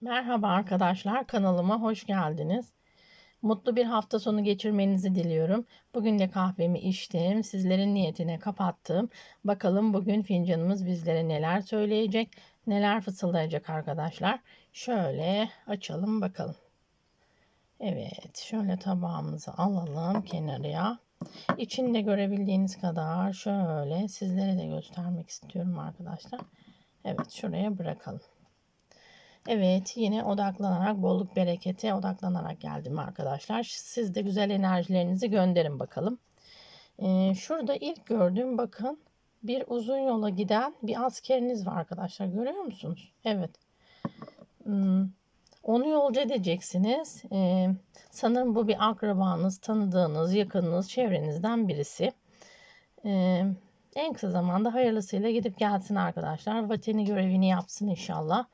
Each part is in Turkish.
Merhaba arkadaşlar, kanalıma hoş geldiniz. Mutlu bir hafta sonu geçirmenizi diliyorum. Bugün de kahvemi içtim, sizlerin niyetine kapattım. Bakalım bugün fincanımız bizlere neler söyleyecek, neler fısıldayacak arkadaşlar. Şöyle açalım bakalım. Evet, şöyle tabağımızı alalım kenarıya. İçinde görebildiğiniz kadar şöyle sizlere de göstermek istiyorum arkadaşlar. Evet, şuraya bırakalım. Evet yine odaklanarak bolluk berekete odaklanarak geldim arkadaşlar. Siz de güzel enerjilerinizi gönderin bakalım. Ee, şurada ilk gördüğüm bakın bir uzun yola giden bir askeriniz var arkadaşlar. Görüyor musunuz? Evet. Hmm, onu yolcu edeceksiniz. Ee, sanırım bu bir akrabanız, tanıdığınız, yakınınız, çevrenizden birisi. Ee, en kısa zamanda hayırlısıyla gidip gelsin arkadaşlar. Vateni görevini yapsın inşallah.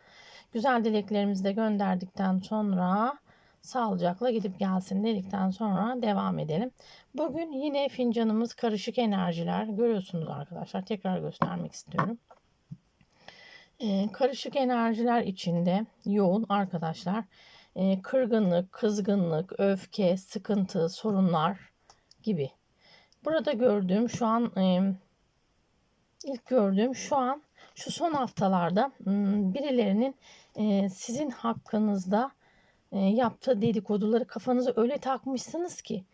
Güzel dileklerimizi de gönderdikten sonra sağlıcakla gidip gelsin dedikten sonra devam edelim. Bugün yine fincanımız karışık enerjiler. Görüyorsunuz arkadaşlar. Tekrar göstermek istiyorum. Ee, karışık enerjiler içinde yoğun arkadaşlar. Ee, kırgınlık, kızgınlık, öfke, sıkıntı, sorunlar gibi. Burada gördüğüm şu an e, ilk gördüğüm şu an şu son haftalarda birilerinin sizin hakkınızda yaptığı dedikoduları kafanıza öyle takmışsınız ki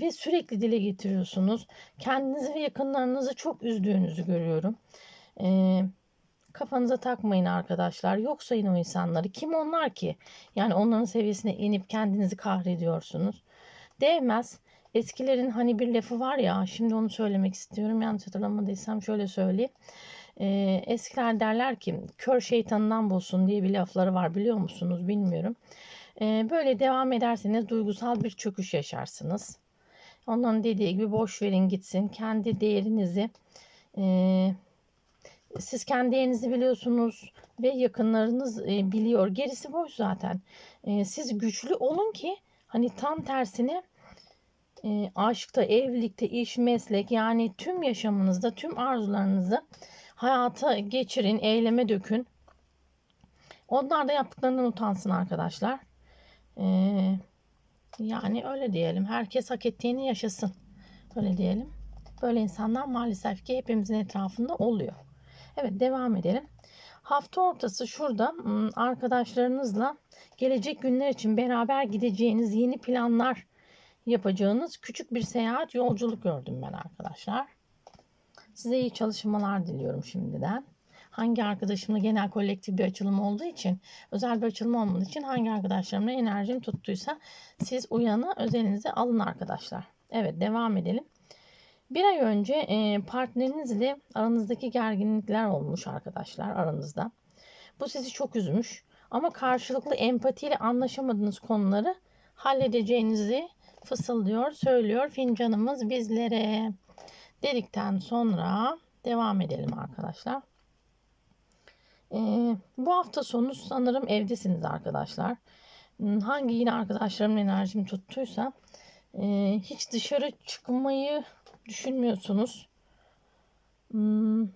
ve sürekli dile getiriyorsunuz. Kendinizi ve yakınlarınızı çok üzdüğünüzü görüyorum. Kafanıza takmayın arkadaşlar. Yok sayın o insanları. Kim onlar ki? Yani onların seviyesine inip kendinizi kahrediyorsunuz. Değmez. Eskilerin hani bir lafı var ya şimdi onu söylemek istiyorum. Yanlış hatırlamadıysam şöyle söyleyeyim. Ee, eskiler derler ki kör şeytanından bulsun diye bir lafları var biliyor musunuz bilmiyorum. Ee, böyle devam ederseniz duygusal bir çöküş yaşarsınız. Onların dediği gibi boş verin gitsin. Kendi değerinizi e, siz kendi değerinizi biliyorsunuz ve yakınlarınız e, biliyor. Gerisi boş zaten. E, siz güçlü olun ki hani tam tersine e, aşkta, evlilikte, iş, meslek yani tüm yaşamınızda tüm arzularınızı hayata geçirin, eyleme dökün. Onlar da yaptıklarından utansın arkadaşlar. Ee, yani öyle diyelim. Herkes hak ettiğini yaşasın. Öyle diyelim. Böyle insanlar maalesef ki hepimizin etrafında oluyor. Evet devam edelim. Hafta ortası şurada hmm, arkadaşlarınızla gelecek günler için beraber gideceğiniz yeni planlar yapacağınız küçük bir seyahat yolculuk gördüm ben arkadaşlar. Size iyi çalışmalar diliyorum şimdiden. Hangi arkadaşımla genel kolektif bir açılım olduğu için, özel bir açılım olmadığı için hangi arkadaşlarımla enerjim tuttuysa siz uyanı özelinize alın arkadaşlar. Evet devam edelim. Bir ay önce e, partnerinizle aranızdaki gerginlikler olmuş arkadaşlar aranızda. Bu sizi çok üzmüş. Ama karşılıklı empatiyle anlaşamadığınız konuları halledeceğinizi fısıldıyor, söylüyor fincanımız bizlere. Dedikten sonra devam edelim arkadaşlar. Ee, bu hafta sonu sanırım evdesiniz arkadaşlar. Hmm, hangi yine arkadaşlarımın enerjim tuttuysa e, hiç dışarı çıkmayı düşünmüyorsunuz. Hmm,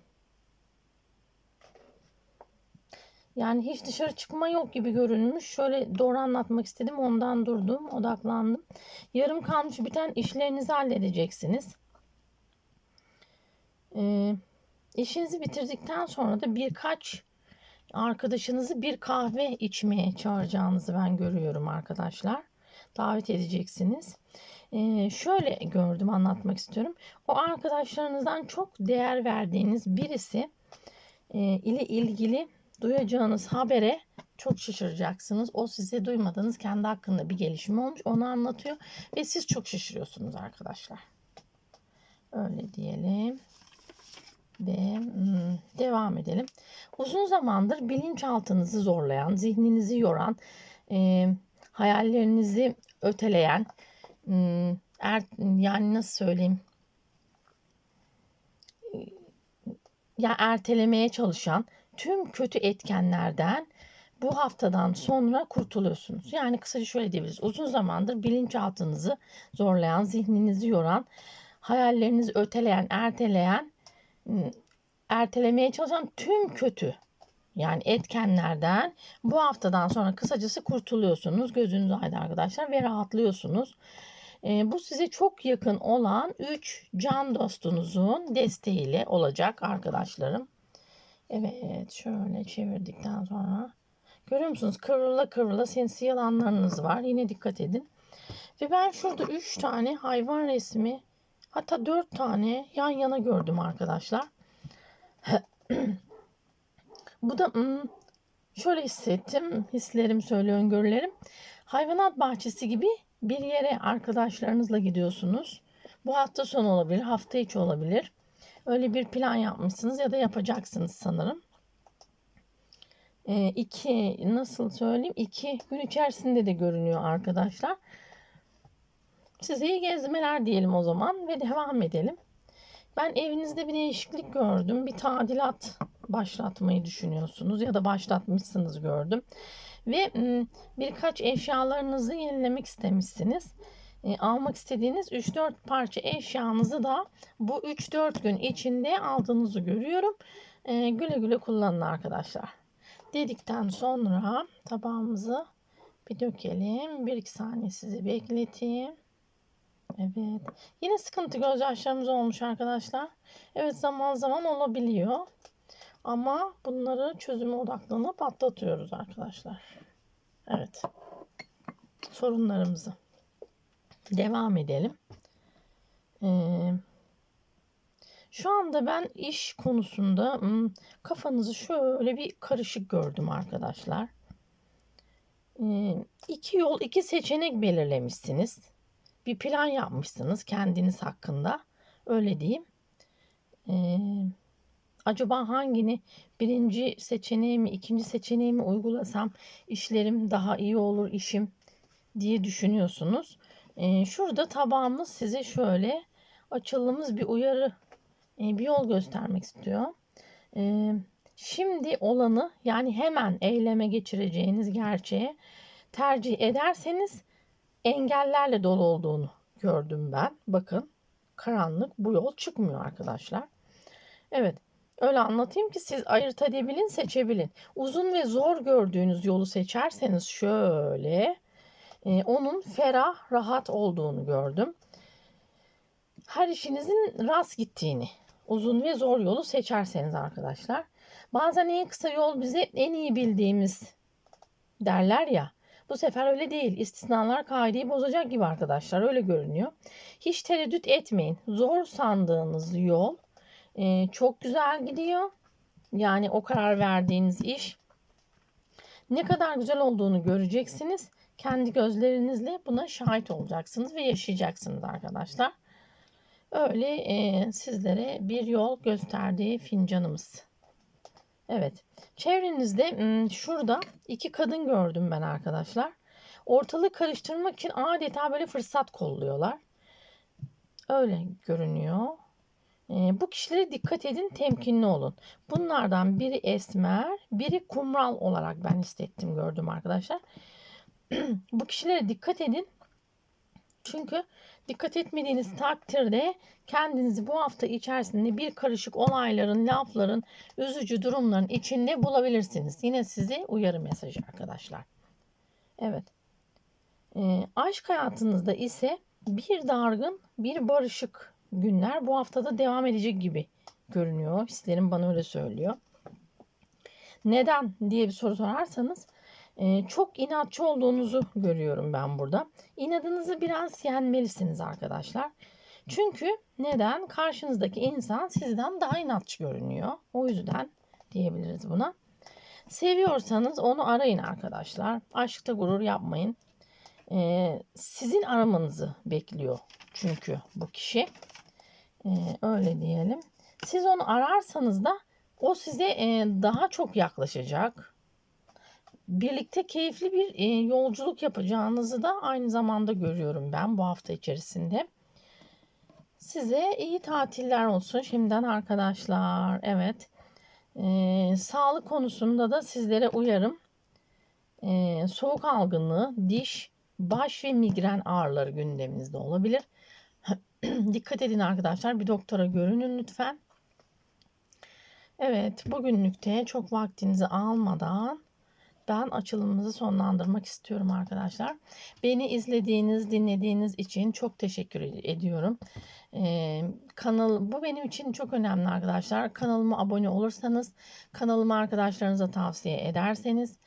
Yani hiç dışarı çıkma yok gibi görünmüş. Şöyle doğru anlatmak istedim. Ondan durdum, odaklandım. Yarım kalmış biten işlerinizi halledeceksiniz. Ee, işinizi bitirdikten sonra da birkaç arkadaşınızı bir kahve içmeye çağıracağınızı ben görüyorum arkadaşlar. Davet edeceksiniz. Ee, şöyle gördüm anlatmak istiyorum. O arkadaşlarınızdan çok değer verdiğiniz birisi e, ile ilgili duyacağınız habere çok şaşıracaksınız. O size duymadığınız kendi hakkında bir gelişme olmuş. Onu anlatıyor ve siz çok şaşırıyorsunuz arkadaşlar. Öyle diyelim. Ve hmm, devam edelim. Uzun zamandır bilinçaltınızı zorlayan, zihninizi yoran, e, hayallerinizi öteleyen, hmm, er, yani nasıl söyleyeyim, ya ertelemeye çalışan tüm kötü etkenlerden bu haftadan sonra kurtuluyorsunuz. Yani kısaca şöyle diyebiliriz. Uzun zamandır bilinçaltınızı zorlayan, zihninizi yoran, hayallerinizi öteleyen, erteleyen, ertelemeye çalışan tüm kötü yani etkenlerden bu haftadan sonra kısacası kurtuluyorsunuz. Gözünüz aydın arkadaşlar ve rahatlıyorsunuz. E, bu size çok yakın olan 3 can dostunuzun desteğiyle olacak arkadaşlarım. Evet şöyle çevirdikten sonra görüyor musunuz kıvrıla kıvrıla sinsi yalanlarınız var. Yine dikkat edin. Ve ben şurada 3 tane hayvan resmi hatta 4 tane yan yana gördüm arkadaşlar. Bu da hmm, şöyle hissettim. Hislerim söylüyor öngörülerim. Hayvanat bahçesi gibi bir yere arkadaşlarınızla gidiyorsunuz. Bu hafta sonu olabilir, hafta içi olabilir. Öyle bir plan yapmışsınız ya da yapacaksınız sanırım. E, iki nasıl söyleyeyim? iki gün içerisinde de görünüyor arkadaşlar. Size iyi gezmeler diyelim o zaman ve devam edelim. Ben evinizde bir değişiklik gördüm. Bir tadilat başlatmayı düşünüyorsunuz ya da başlatmışsınız gördüm. Ve birkaç eşyalarınızı yenilemek istemişsiniz. E, almak istediğiniz 3-4 parça eşyanızı da bu 3-4 gün içinde aldığınızı görüyorum. E, güle güle kullanın arkadaşlar. Dedikten sonra tabağımızı bir dökelim. 1-2 saniye sizi bekleteyim. Evet. Yine sıkıntı gözyaşlarımız olmuş arkadaşlar. Evet zaman zaman olabiliyor. Ama bunları çözüme odaklanıp atlatıyoruz arkadaşlar. Evet. Sorunlarımızı. Devam edelim. Ee, şu anda ben iş konusunda kafanızı şöyle bir karışık gördüm arkadaşlar. Ee, iki yol, iki seçenek belirlemişsiniz. Bir plan yapmışsınız kendiniz hakkında. Öyle diyeyim. Ee, acaba hangini birinci seçeneğimi, ikinci seçeneğimi uygulasam işlerim daha iyi olur, işim diye düşünüyorsunuz. Ee, şurada tabağımız size şöyle açıldığımız bir uyarı, e, bir yol göstermek istiyor. Ee, şimdi olanı yani hemen eyleme geçireceğiniz gerçeği tercih ederseniz engellerle dolu olduğunu gördüm ben. Bakın karanlık bu yol çıkmıyor arkadaşlar. Evet öyle anlatayım ki siz ayırt edebilin seçebilin. Uzun ve zor gördüğünüz yolu seçerseniz şöyle e, onun ferah rahat olduğunu gördüm. Her işinizin rast gittiğini uzun ve zor yolu seçerseniz arkadaşlar. Bazen en kısa yol bize en iyi bildiğimiz derler ya. Bu sefer öyle değil. İstisnalar kaideyi bozacak gibi arkadaşlar. Öyle görünüyor. Hiç tereddüt etmeyin. Zor sandığınız yol e, çok güzel gidiyor. Yani o karar verdiğiniz iş ne kadar güzel olduğunu göreceksiniz. Kendi gözlerinizle buna şahit olacaksınız ve yaşayacaksınız arkadaşlar. Öyle e, sizlere bir yol gösterdiği fincanımız. Evet. Çevrenizde şurada iki kadın gördüm ben arkadaşlar. Ortalığı karıştırmak için adeta böyle fırsat kolluyorlar. Öyle görünüyor. bu kişilere dikkat edin, temkinli olun. Bunlardan biri esmer, biri kumral olarak ben hissettim, gördüm arkadaşlar. bu kişilere dikkat edin. Çünkü dikkat etmediğiniz takdirde kendinizi bu hafta içerisinde bir karışık olayların, lafların, üzücü durumların içinde bulabilirsiniz. Yine size uyarı mesajı arkadaşlar. Evet. E, aşk hayatınızda ise bir dargın, bir barışık günler bu haftada devam edecek gibi görünüyor. Hislerim bana öyle söylüyor. Neden diye bir soru sorarsanız ee, çok inatçı olduğunuzu görüyorum ben burada. İnadınızı biraz yenmelisiniz arkadaşlar. Çünkü neden? Karşınızdaki insan sizden daha inatçı görünüyor. O yüzden diyebiliriz buna. Seviyorsanız onu arayın arkadaşlar. Aşkta gurur yapmayın. Ee, sizin aramanızı bekliyor çünkü bu kişi. Ee, öyle diyelim. Siz onu ararsanız da o size e, daha çok yaklaşacak birlikte keyifli bir e, yolculuk yapacağınızı da aynı zamanda görüyorum ben bu hafta içerisinde. Size iyi tatiller olsun şimdiden arkadaşlar. Evet. E, sağlık konusunda da sizlere uyarım. E, soğuk algınlığı, diş, baş ve migren ağrıları gündeminizde olabilir. Dikkat edin arkadaşlar. Bir doktora görünün lütfen. Evet, bugünlükte çok vaktinizi almadan ben açılımımızı sonlandırmak istiyorum arkadaşlar. Beni izlediğiniz, dinlediğiniz için çok teşekkür ed- ediyorum. Ee, kanal bu benim için çok önemli arkadaşlar. Kanalıma abone olursanız, kanalımı arkadaşlarınıza tavsiye ederseniz,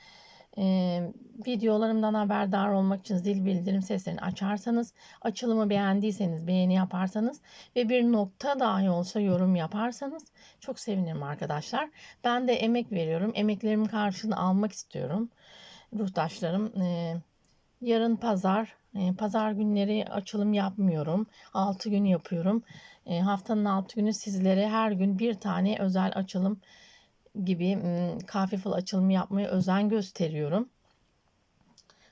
e, videolarımdan haberdar olmak için zil bildirim seslerini açarsanız, açılımı beğendiyseniz beğeni yaparsanız ve bir nokta dahi olsa yorum yaparsanız çok sevinirim arkadaşlar. Ben de emek veriyorum. Emeklerimin karşılığını almak istiyorum. Ruhtaşlarım e, yarın pazar e, pazar günleri açılım yapmıyorum. 6 gün yapıyorum. E, haftanın 6 günü sizlere her gün bir tane özel açılım gibi falı açılımı yapmaya özen gösteriyorum.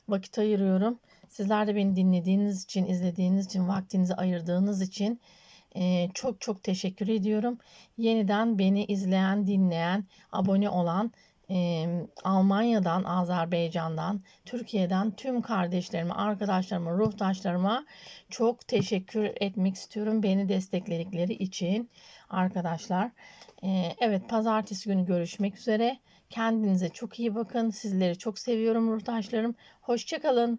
Vakit ayırıyorum. Sizler de beni dinlediğiniz için, izlediğiniz için, vaktinizi ayırdığınız için e, çok çok teşekkür ediyorum. Yeniden beni izleyen, dinleyen, abone olan e, Almanya'dan, Azerbaycan'dan, Türkiye'den tüm kardeşlerime, arkadaşlarıma, ruhtaşlarıma çok teşekkür etmek istiyorum. Beni destekledikleri için arkadaşlar. E, evet pazartesi günü görüşmek üzere. Kendinize çok iyi bakın. Sizleri çok seviyorum ruhtaşlarım. Hoşçakalın.